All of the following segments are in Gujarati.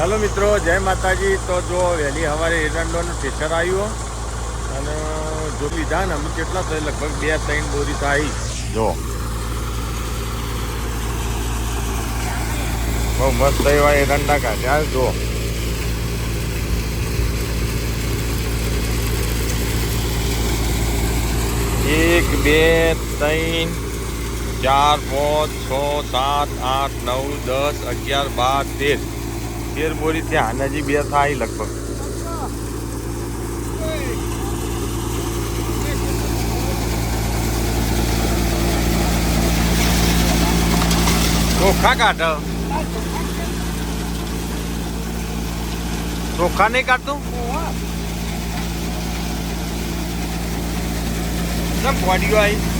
હેલો મિત્રો, જય માતાજી. તો જો વહેલી સવારે એરંડોનું ટેચર આવ્યું, અને જો લીધા ને અમે કેટલા થાય, લગભગ બે ત્રણ બોરી થાય. જો. બહુ મસ્ત એવા એરંડા કાઢ્યા જો. એક, બે, ત્રણ, ચાર, પાંચ, છ, સાત, આઠ, નવ, દસ, અગિયાર, બાર, તેર. તેર બોરી ત્યાં હજી બે થાય લગભગ. ચોખા કાઢ. ચોખા નહીં કાઢતું? પડ્યું આવી?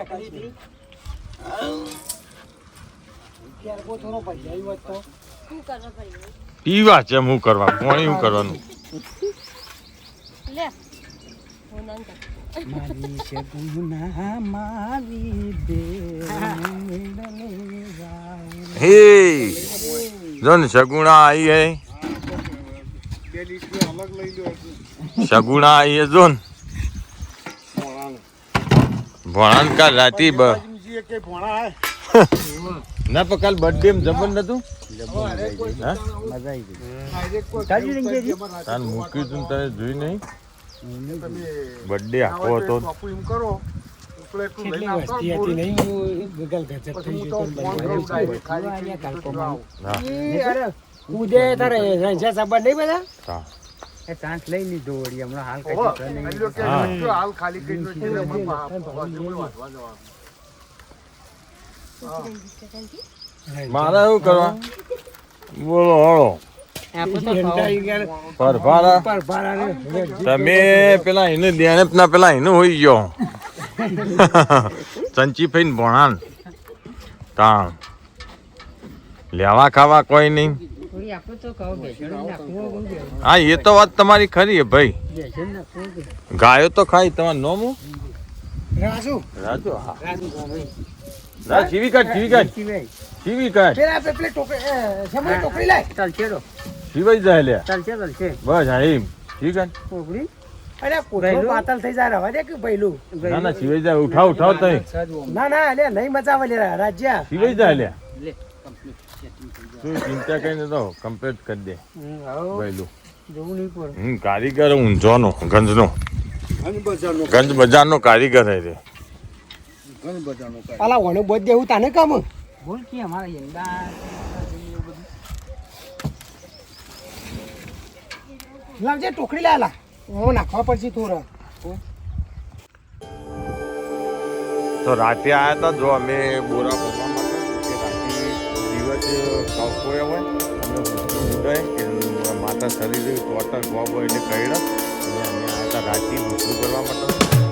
હતી. થોડો પૈસા આવ્યો તો શું કરવા પડી પીવા છે હું કરવા પાણી શું કરવાનું? લે. હું નામ મારી સગુના મારી બેન હે હે સગુણા આઈ હે જો ને ભણાન કાલ રાતી બ ના પણ કાલ બર્થડે એમ જબર નતું? તાન મૂક્યું તું તને જોઈ નહીં? બર્થડે આખો હતો. ઈ અરે, ઉદય તારે રંજા સાબા નહીં બધા? હા. એ ચાન્સ લઈ લીધો વળી હમણાં હાલ કઈ નહીં. હા. મારે એવું કરવા? બોલો હળો તમે પેલા એને દેણે ના. પેલા એને હોઈ ગયો. ચંચી ફઈને ભણાન તાણ. લેવા ખાવા કોઈ નહીં. હા એ તો વાત તમારી ખરી હે ભાઈ. ગાયો તો ખાઈ તમારું નોમું રાજુ. રાજુ હા. રાજુ જીવી કાઢ જીવી કાઢ. જીવી કાઢ. પેલા આપણે ટોકરી એ, ટોકરી લાય. ચાલશે રો જીવાઈ જાય લે બસ હા એમ. જીવી કાઢ. ટોકરી? અરે કોઠો પાતળ થઈ જાય રવા દે કે ભઈલું ના ના જીવાઈ જાય ઉઠાવ ઉઠાવ તઈ. ના ના અલે નહીં મજા આવે લે રાજ્યા. જીવાઈ જાય તું ચિંતા કરીને તો કમ્પ્લીટ કરી દે. વહેલું જોવું નહીં પડે હમ કારીગર ઊંઝોનો ગંજનો. ગંજ બજારનો કારીગર હે રે અલા વણો બોધ દેવું તાને કામ? બોલ કે અમારા યંદા લાવજે ટોકડી લા લા હું નાખવા પડશે થોડા તો રાતે આવ્યા હતા જો અમે બોરા દિવસ કપોએ હોય. અમે ઉડાય કે માતા શરીર ટોટલ ગોબ હોય એટલે કઈડા અને અમે આવતા હતા રાતે કરવા માટે.